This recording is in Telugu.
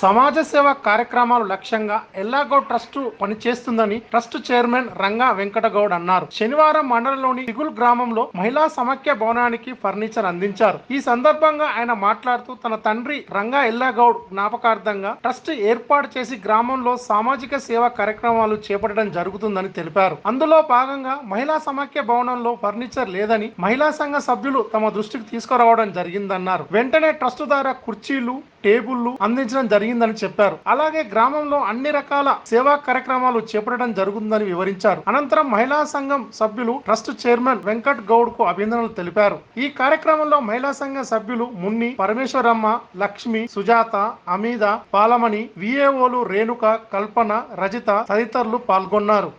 సమాజ సేవ కార్యక్రమాలు లక్ష్యంగా ఎల్లాగౌడ్ ట్రస్ట్ పనిచేస్తుందని ట్రస్ట్ చైర్మన్ రంగా వెంకటగౌడ్ అన్నారు. శనివారం మండలంలోని తిగుల్ గ్రామంలో మహిళా సమాఖ్య భవనానికి ఫర్నిచర్ అందించారు. ఈ సందర్భంగా ఆయన మాట్లాడుతూ తన తండ్రి రంగా ఎల్లాగౌడ్ జ్ఞాపకార్థంగా ట్రస్ట్ ఏర్పాటు చేసి గ్రామంలో సామాజిక సేవా కార్యక్రమాలు చేపట్టడం జరుగుతుందని తెలిపారు. అందులో భాగంగా మహిళా సమాఖ్య భవనంలో ఫర్నిచర్ లేదని మహిళా సంఘ సభ్యులు తమ దృష్టికి తీసుకురావడం జరిగిందన్నారు. వెంటనే ట్రస్ట్ ద్వారా కుర్చీలు టేబుళ్ళు అందించడం జరిగింది. జరిగిందని చెప్పారు. అలాగే గ్రామంలో అన్ని రకాల సేవా కార్యక్రమాలు చేపట్టడం జరుగుతుందని వివరించారు. అనంతరం మహిళా సంఘం సభ్యులు ట్రస్ట్ చైర్మన్ వెంకట్ గౌడ్కు అభినందనలు తెలిపారు. ఈ కార్యక్రమంలో మహిళా సంఘం సభ్యులు మున్ని పరమేశ్వరమ్మ లక్ష్మి సుజాత అమీద పాలమణి విఏఓలు రేణుక కల్పన రజిత తదితరులు పాల్గొన్నారు.